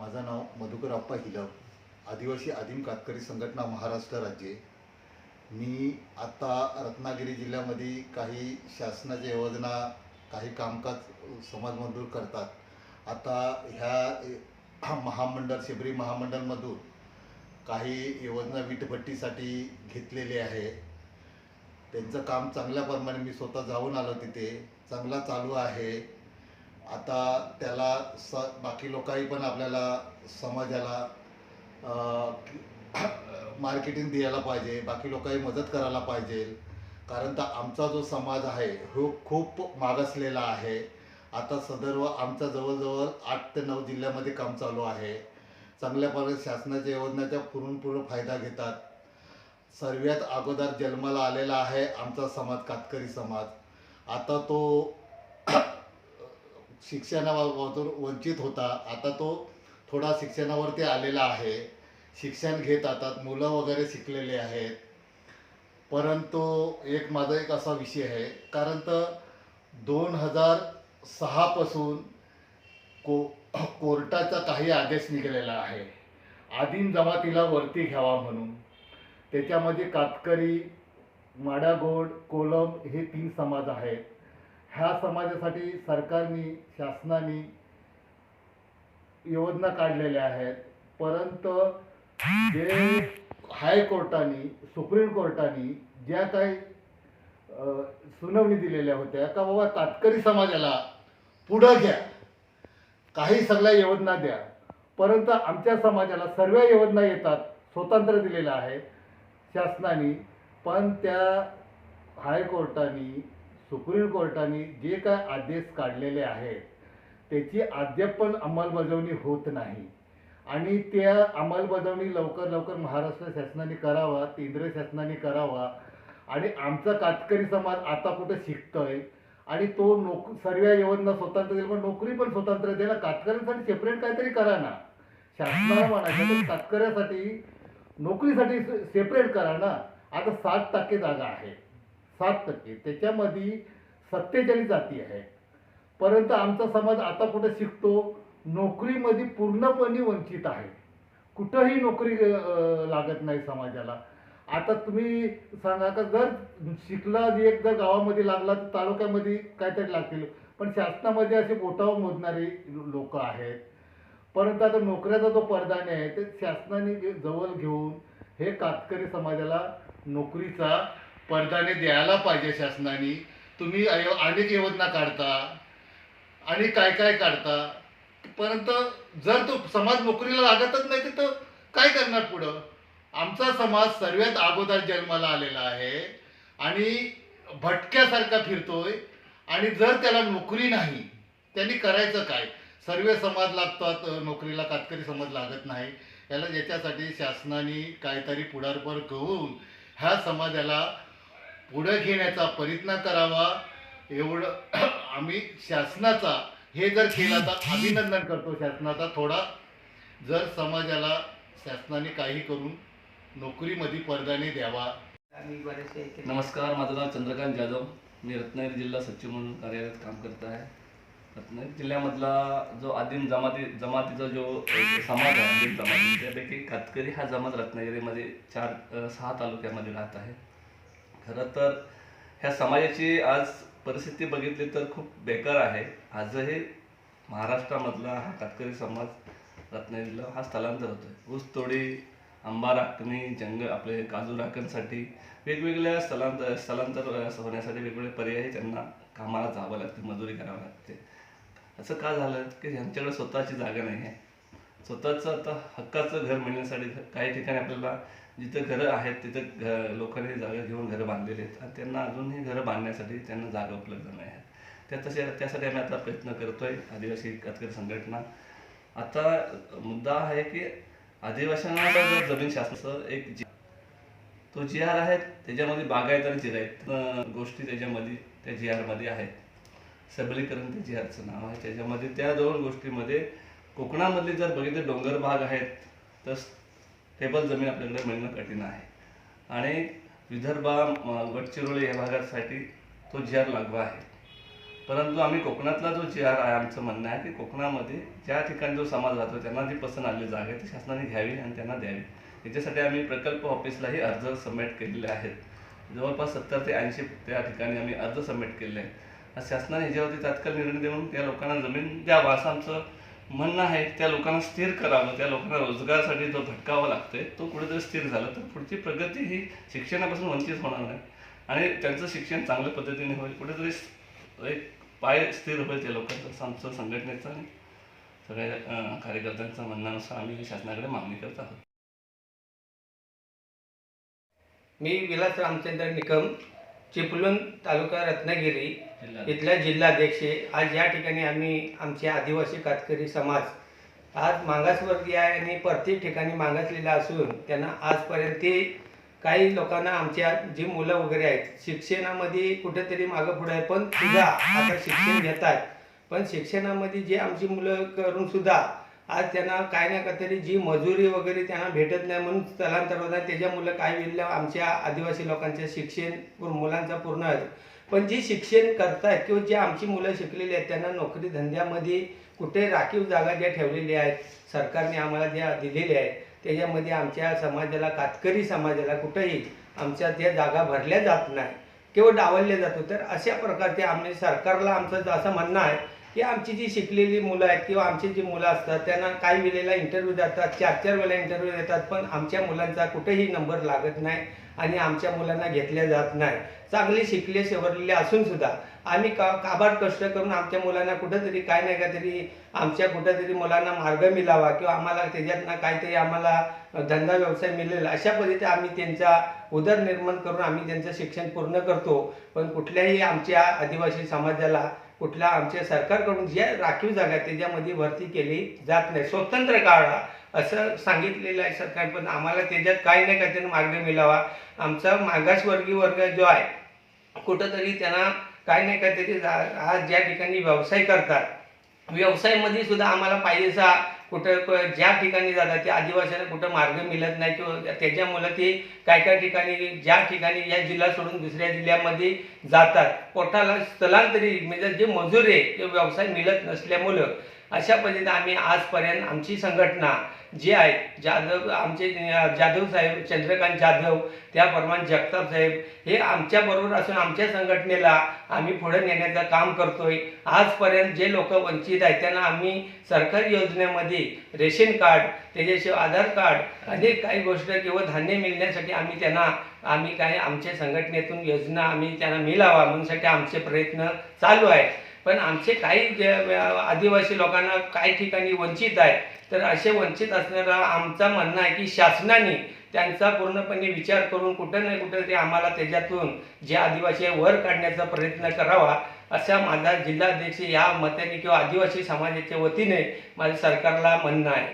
माझं नाव मधुकर अप्पा हिलव आदिवासी आदिम कातकरी संघटना महाराष्ट्र राज्य. मी आता रत्नागिरी जिल्ह्यामध्ये काही शासनाच्या योजना काही कामकाज समाजमजूर करतात. आता ह्या महामंडळ शिबरी महामंडळमधून काही योजना वीटभट्टीसाठी घेतलेली आहे. त्यांचं काम चांगल्या प्रमाणे मी स्वतः जाऊन आलो तिथे. चांगला चालू आहे. आता त्याला स बाकी लोकांनी पण आपल्याला समाजाला मार्केटिंग द्यायला पाहिजे बाकी लोकही मदत करायला पाहिजे. कारण तर आमचा जो समाज आहे हो खूप मागासलेला आहे. आता सदर्व आमचा जवळजवळ आठ ते नऊ जिल्ह्यामध्ये काम चालू आहे. चांगल्या प्रकारे शासनाच्या योजनेचा पूर्ण फायदा घेतात. सर्वात अगोदर जन्माला आलेला आहे आमचा समाज कातकरी समाज. आता तो शिक्षणामधून वंचित होता. आता तो थोडा शिक्षणावरती आलेला आहे. शिक्षण घेत आता मुलं वगैरे शिकलेले आहेत. परंतु एक माझा एक असा विषय आहे. कारण तर दोन हजार सहापासून को कोर्टाचा काही आदेश निघालेला आहे. आदिम जमातीला वरती घ्यावा म्हणून. त्याच्यामध्ये कातकरी माडागोड कोलम हे तीन समाज आहेत. ह्या समाजासाठी सरकारने शासनाने योजना काढलेल्या आहेत. परंतु जे हायकोर्टाने सुप्रीम कोर्टाने ज्या काही सुनावणी दिलेल्या होत्या का बाबा तात्करी समाजाला पुढं घ्या. काही सगळ्या योजना द्या. परंतु आमच्या समाजाला सर्व योजना येतात स्वतंत्र दिलेलं आहे शासनाने. पण त्या हायकोर्टाने सुप्रीम कोर्टाने जे काय आदेश काढलेले आहेत त्याची अद्याप पण अंमलबजावणी होत नाही. आणि त्या अंमलबजावणी लवकर लवकर महाराष्ट्र शासनाने करावा केंद्र शासनाने करावा. आणि आमचा कातकरी समाज आता कुठं शिकतोय? आणि तो नोक सर्व योजना स्वतंत्र देईल पण नोकरी पण स्वतंत्र द्यायला कातकऱ्यांसाठी सेपरेट काहीतरी करा ना. शासनाला म्हणायचं कातकऱ्यासाठी नोकरीसाठी सेपरेट करा ना. आता सात टक्के जागा आहे. सात टक्के. त्याच्यामध्ये सत्तेचाळीस जाती आहे परंतु आमचा समाज आता कुठं शिकतो? नोकरीमध्ये पूर्णपणे वंचित आहे. कुठंही नोकरी लागत नाही समाजाला. आता तुम्ही सांगा का जर शिकला एक जर गावामध्ये लागला तर तालुक्यामध्ये काहीतरी लागतील. पण शासनामध्ये असे बोटावर मोजणारे लोक आहेत. परंतु आता नोकऱ्याचा जो पडदाने आहे ते शासनाने जे जवळ घेऊन हे कातकरी समाजाला नोकरीचा पडदाने द्यायला पाहिजे शासनाने. तुम्ही अनेक योजना काढता आणि काय काय काढता. परंतु जर तो समाज नोकरीला लागतच नाही तर काय करणार पुढं? आमचा समाज सर्वात अगोदर जन्माला आलेला आहे आणि भटक्यासारखा फिरतोय. आणि जर त्याला नोकरी नाही त्यांनी करायचं काय? सर्व समाज लागतात नोकरीला कातकरी समाज लागत नाही. याला याच्यासाठी शासनाने काहीतरी पुढारपर घेऊन ह्या समाजाला पुढे घेण्याचा प्रयत्न करावा एवढं आम्ही शासनाचा हे जर केला तर अभिनंदन करतो शासनाचा थोडा. जर समाजाला शासनाने काही करून नोकरीमध्ये पडदाने द्यावा. नमस्कार माझं नाव चंद्रकांत जाधव. मी रत्नागिरी जिल्हा सचिव म्हणून कार्यरत काम करत आहे. रत्नागिरी जिल्ह्यामधला जो आदिम जमाती जमातीचा जो समाज आहे आदिम जमाती त्यापैकी कातकरी हा जमात रत्नागिरीमध्ये चार सहा तालुक्यामध्ये राहत आहे. खरं तर ह्या समाजाची आज परिस्थिती बघितली तर खूप बेकार आहे. आजही महाराष्ट्रामधला हा कातकरी समाज रत्नागिरीला हा स्थलांतर होतोय. ऊसतोडी आंबा राखणी जंगल आपले काजू राखणसाठी वेगवेगळ्या स्थलांतर स्थलांतर होण्यासाठी वेगवेगळे पर्याय त्यांना कामाला जावं लागते मजुरी करावं लागते. असं का झालं? की ह्यांच्याकडे स्वतःची जागा नाही आहे. स्वतःचं आता हक्काचं घर मिळण्यासाठी काही ठिकाणी आपल्याला जिथं घरं आहेत तिथं घ लोकांनी जागा घेऊन घरं बांधलेली आहेत. आणि त्यांना अजूनही घरं बांधण्यासाठी त्यांना जागा उपलब्ध नाही आहे. त्या तशा त्यासाठी आम्ही आता प्रयत्न करतो आहे आदिवासी कातकरी संघटना. आता मुद्दा आहे की आदिवासींना जर जमीन शासनाचं एक जी तो जी आर आहे त्याच्यामध्ये बागायत आणि जिरायत आहेत. गोष्टी त्याच्यामध्ये त्या जी आरमध्ये आहेत. सबलीकरण त्या जी आरचं नाव आहे. त्याच्यामध्ये त्या दोन गोष्टीमध्ये कोकणामधले जर बघितले डोंगर भाग आहेत तर टेबल जमीन आपल्याकडे मिळणं कठीण आहे. आणि विदर्भा गडचिरोली या भागासाठी तो जी आर लागवा आहे. परंतु आम्ही कोकणातला जो जी आर आहे आमचं म्हणणं आहे की कोकणामध्ये ज्या ठिकाणी जो समाज राहतो त्यांना जी पसंत आलेली जागा आहे ती शासनाने घ्यावी आणि त्यांना द्यावी. याच्यासाठी आम्ही प्रकल्प ऑफिसलाही अर्ज सबमिट केलेले आहेत. जवळपास सत्तर ते ऐंशी त्या ठिकाणी आम्ही अर्ज सबमिट केलेले आहेत. शासनाने ह्याच्यावरती तात्काळ निर्णय देऊन त्या लोकांना जमीन द्यावा असं आमचं म्हणणं आहे त्या लोकांना स्थिर करावं त्या लोकांना रोजगारासाठी जो भटकावा लागतोय तो कुठेतरी स्थिर झाला. तर पुढची प्रगती ही शिक्षणापासून वंचित होणार नाही. आणि त्यांचं शिक्षण चांगल्या पद्धतीने होईल कुठेतरी एक पाय स्थिर होईल त्या लोकांचं आमचं संघटनेचं आणि सगळ्या अं, कार्यकर्त्यांचं म्हणण्यानुसार आम्ही शासनाकडे मागणी करत आहोत. मी विलास रामचंद्र निकम चिपळूण तालुका रत्नागिरी इथल्या जिल्हाध्यक्ष. आज या ठिकाणी आम्ही आमचे आदिवासी कातकरी समाज आज मागासवर्गीय आहे आणि प्रत्येक ठिकाणी मागासलेला असून त्यांना आजपर्यंत ते काही लोकांना आमच्या जी मुलं वगैरे आहेत शिक्षणामध्ये कुठेतरी मागं पुढे आहे. पण सुद्धा आता शिक्षण घेतात पण शिक्षणामध्ये जे आमची मुलं करून सुद्धा आज त्यांना काय ना काहीतरी जी मजुरी वगैरे त्यांना भेटत नाही म्हणून स्थलांतर होत त्याच्या मुलं काय वेळेला आमच्या आदिवासी लोकांचं शिक्षण मुलांचा पूर्ण आहे पण जी शिक्षण करतायत किंवा जे आमची मुलं शिकलेली आहेत त्यांना नोकरी धंद्यामध्ये कुठे राखीव जागा ज्या ठेवलेल्या आहेत सरकारने आम्हाला ज्या दिलेल्या आहेत त्याच्यामध्ये आमच्या समाजाला कातकरी समाजाला कुठेही आमच्या त्या जागा भरल्या जात नाही किंवा डावलल्या जातो तर अशा प्रकारचे आम्ही सरकारला आमचं असं म्हणणं आहे की आमची जी शिकलेली मुलं आहेत किंवा आमची जी मुलं असतात त्यांना काही वेळेला इंटरव्ह्यू देतात चार चार वेळेला इंटरव्ह्यू देतात पण आमच्या मुलांचा कुठेही नंबर लागत नाही. आणि आमच्या मुलांना घेतल्या जात नाही. चांगले शिकले शेवरलेले असून सुद्धा आम्ही का काबाड कष्ट करून आमच्या मुलांना कुठंतरी काय नाही काहीतरी आमच्या कुठंतरी मुलांना मार्ग मिळावा किंवा आम्हाला त्याच्यातनं काहीतरी आम्हाला धंदा व्यवसाय मिळेल अशा पद्धतीने आम्ही त्यांचा उदरनिर्माण करून आम्ही त्यांचं शिक्षण पूर्ण करतो. पण कुठल्याही आमच्या आदिवासी समाजाला कुठल्या आमच्या सरकारकडून ज्या राखीव जागा त्याच्यामध्ये भरती केली जात नाही. स्वतंत्र काढा असं सांगितलेलं आहे सरकार. पण आम्हाला त्याच्यात काही नाही काहीतरी मार्ग मिळावा. आमचा मागासवर्गीय वर्ग जो आहे कुठंतरी त्यांना काही नाही का जा- आज ज्या ठिकाणी व्यवसाय करतात व्यवसायामध्ये सुद्धा आम्हाला पाहिजेसा कुठं ज्या ठिकाणी जातात त्या आदिवासींना कुठं मार्ग मिळत नाही किंवा त्याच्यामुळं ते काय काय ठिकाणी ज्या ठिकाणी या जिल्हा सोडून दुसऱ्या जिल्ह्यामध्ये जातात. पोटाला स्थलांतरी म्हणजे जे मजूर आहे ते व्यवसाय मिळत नसल्यामुळं अशा पद्धतीने आम्ही आजपर्यंत आमची संघटना जी आहे जाधव आमचे जाधव साहेब चंद्रकांत जाधव त्याप्रमाणे जगताप साहेब हे आमच्याबरोबर असून आमच्या संघटनेला आम्ही पुढे नेण्याचं काम करतोय. आजपर्यंत जे लोक वंचित आहेत त्यांना आम्ही सरकारी योजनेमध्ये रेशन कार्ड त्याच्याशिवाय आधार कार्ड अनेक काही गोष्ट किंवा धान्य मिळण्यासाठी आम्ही त्यांना आम्ही काही आमच्या संघटनेतून योजना आम्ही त्यांना मिळावा म्हणूनसाठी आमचे प्रयत्न चालू आहेत. पण आमचे काही आदिवासी लोकांना काही ठिकाणी वंचित आहे तर असे वंचित असणारा आमचा म्हणणं आहे की शासनाने त्यांचा पूर्णपणे विचार करून कुठं नाही कुठं तरी आम्हाला त्याच्यातून जे आदिवासी वर काढण्याचा प्रयत्न करावा असा माझा जिल्हाध्यक्ष या मताने किंवा आदिवासी समाजाच्या वतीने माझ्या सरकारला म्हणणं आहे.